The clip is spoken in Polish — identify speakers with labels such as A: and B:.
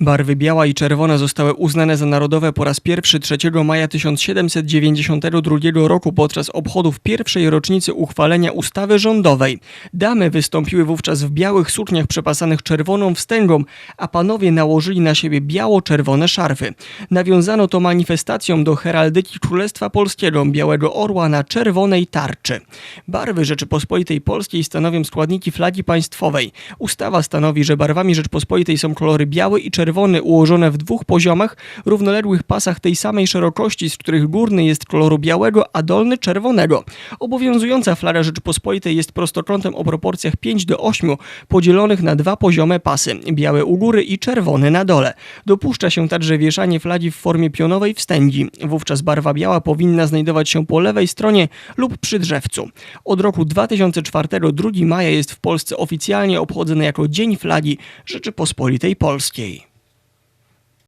A: Barwy biała i czerwona zostały uznane za narodowe po raz pierwszy 3 maja 1792 roku podczas obchodów pierwszej rocznicy uchwalenia ustawy rządowej. Damy wystąpiły wówczas w białych sukniach przepasanych czerwoną wstęgą, a panowie nałożyli na siebie biało-czerwone szarfy. Nawiązano to manifestacją do heraldyki Królestwa Polskiego białego orła na czerwonej tarczy. Barwy Rzeczypospolitej Polskiej stanowią składniki flagi państwowej. Ustawa stanowi, że barwami Rzeczypospolitej są kolory biały i czerwony ułożone w dwóch poziomach, równoległych pasach tej samej szerokości, z których górny jest koloru białego, a dolny czerwonego. Obowiązująca flaga Rzeczypospolitej jest prostokątem o proporcjach 5 do 8, podzielonych na dwa poziome pasy, białe u góry i czerwony na dole. Dopuszcza się także wieszanie flagi w formie pionowej wstęgi. Wówczas barwa biała powinna znajdować się po lewej stronie lub przy drzewcu. Od roku 2004 2 maja jest w Polsce oficjalnie obchodzony jako Dzień Flagi Rzeczypospolitej Polskiej.